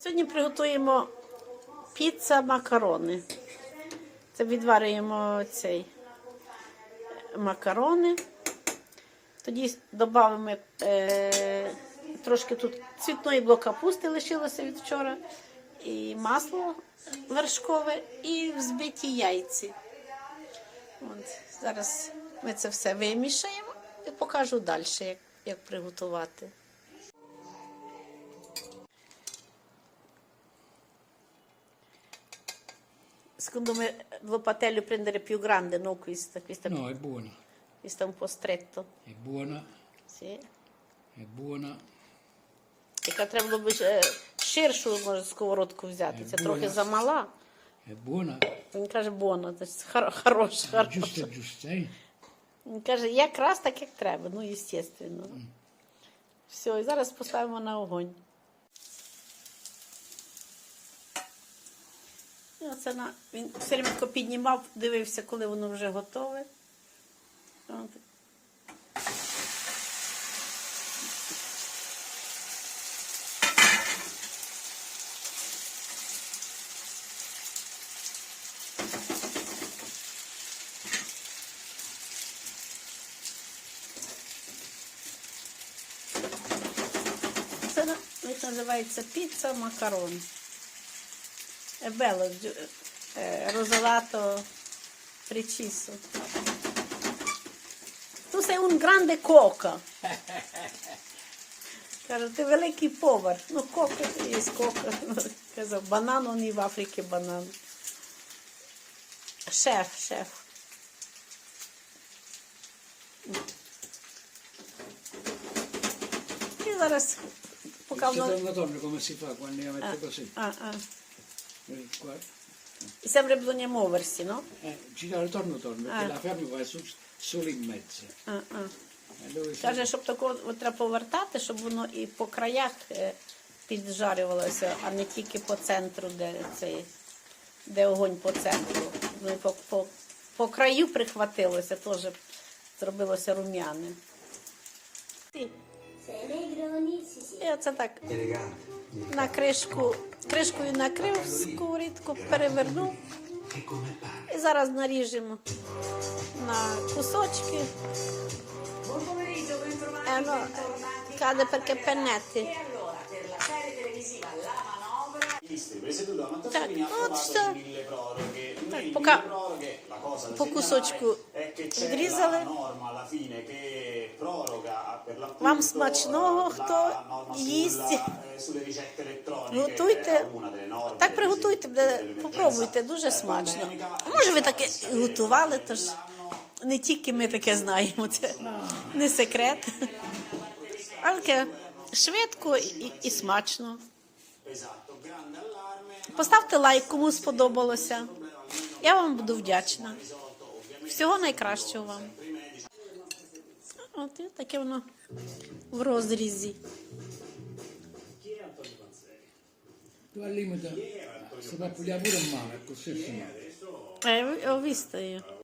Сьогодні приготуємо піца макарони. Це відварюємо цей макарони. Тоді додаємо е, трошки тут цвітної блок капусти лишилося від вчора, і масло вершкове, і взбиті яйці. От, зараз ми це все вимішаємо і покажу далі, як, як приготувати. Secondo me due patelli prendere più grande, no questa, questa, No, è buona, questa è un po' stretto. è buona, Sì. è buona. Яка треба було б е, ширшу може, сковородку взяти. Це трохи замала. È buona, Він каже, хоро- хорош, хорош. giusta, eh? Він каже, якраз так, як треба, ну, звісно. Все, і зараз поставимо на огонь. І оце на... Він все тако піднімав, дивився, коли воно вже готове. От. Це називається піца макарон. È bello, giu- eh, rosolato preciso. Tu sei un grande cuoco. Каже, ти великий повар. Ну, кока є кока. Казав, банан, он і в Африці банан. Шеф, шеф. І зараз поки Il воно... secondo tonno come si fa quando io metto così? А, а. Eh, qua. І sempre bisogna muoversi, no? Eh, girare torno torno, perché Ah. la fiamma va su, solo in mezzo. А, а. Dove Каже, щоб тако от треба повертати, щоб воно і по краях е, піджарювалося, а не тільки по центру, де цей, де огонь по центру. Ну, і по, по, по краю прихватилося, теж зробилося рум'яне. І Sei sì sì. і оце так elegante, на кришку, кришкою накрив сковорідку, перевернув. e. І зараз наріжемо на кусочки. Eh, cade perché pennetti. E Так, от все. Так, da по кусочку відрізали. Вам смачного, eh, хто їсть. Готуйте. Так приготуйте, буде- попробуйте, дуже смачно. А може ви таке готували, тож не тільки ми таке знаємо, це не секрет. Але швидко і, і смачно. Поставте лайк, кому сподобалося. Я вам буду вдячна. Всього найкращого вам. От таке воно в розрізі. Tu al limite, se va a pure male, così si Eh, ho visto io.